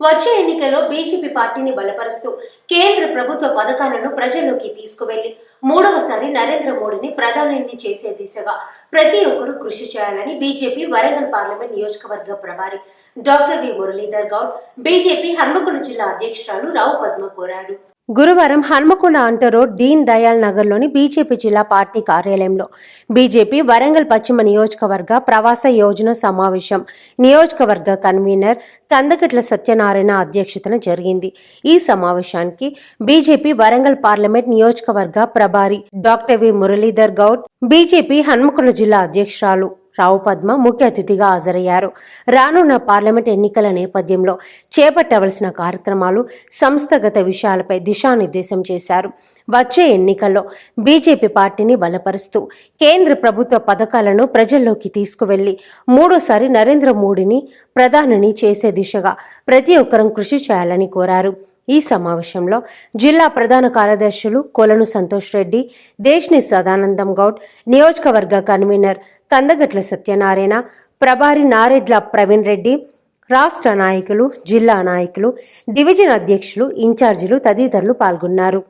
వచ్చే ఎన్నికల్లో బీజేపీ పార్టీని బలపరుస్తూ కేంద్ర ప్రభుత్వ పథకాలను ప్రజల్లోకి తీసుకువెళ్ళి మూడవసారి నరేంద్ర మోడీని ప్రధాని చేసే దిశగా ప్రతి ఒక్కరూ కృషి చేయాలని బీజేపీ వరంగల్ పార్లమెంట్ నియోజకవర్గ ప్రభారి doctor V Muralidhar Goud BJP Hanamkonda జిల్లా అధ్యక్షురాలు రావు పద్మ కోరారు. గురువారం హన్మకొండ అంట రోడ్ దీన్ దయాల్ నగర్లోని బీజేపీ జిల్లా పార్టీ కార్యాలయంలో బీజేపీ వరంగల్ పశ్చిమ నియోజకవర్గ ప్రవాస యోజన సమావేశం. నియోజకవర్గ కన్వీనర్ కందకట్ల సత్యనారాయణ అధ్యక్షతన జరిగింది. ఈ సమావేశానికి బీజేపీ వరంగల్ పార్లమెంట్ నియోజకవర్గ ప్రభారి doctor V Muralidhar Goud BJP Hanamkonda జిల్లా అధ్యక్షురాలు రావు పద్మ ముఖ్య అతిథిగా హాజరయ్యారు. రానున్న పార్లమెంట్ ఎన్నికల నేపథ్యంలో చేపట్టవలసిన కార్యక్రమాలు సంస్థగత విషయాలపై దిశానిర్దేశం చేశారు. వచ్చే ఎన్నికల్లో బీజేపీ పార్టీని బలపరుస్తూ కేంద్ర ప్రభుత్వ పథకాలను ప్రజల్లోకి తీసుకువెళ్ళి మూడోసారి నరేంద్ర మోడీని ప్రధానిని చేసే దిశగా ప్రతి ఒక్కరం కృషి చేయాలని కోరారు. ఈ సమావేశంలో జిల్లా ప్రధాన కార్యదర్శులు కొలను సంతోష్ రెడ్డి దేశ్ని సదానందం గౌడ్ నియోజకవర్గ కన్వీనర్ కందగట్ల సత్యనారాయణ ప్రభారి నారెడ్ల ప్రవీణ్ రెడ్డి రాష్ట్ర నాయకులు జిల్లా నాయకులు డివిజన్ అధ్యక్షులు ఇన్ఛార్జీలు తదితరులు పాల్గొన్నారు.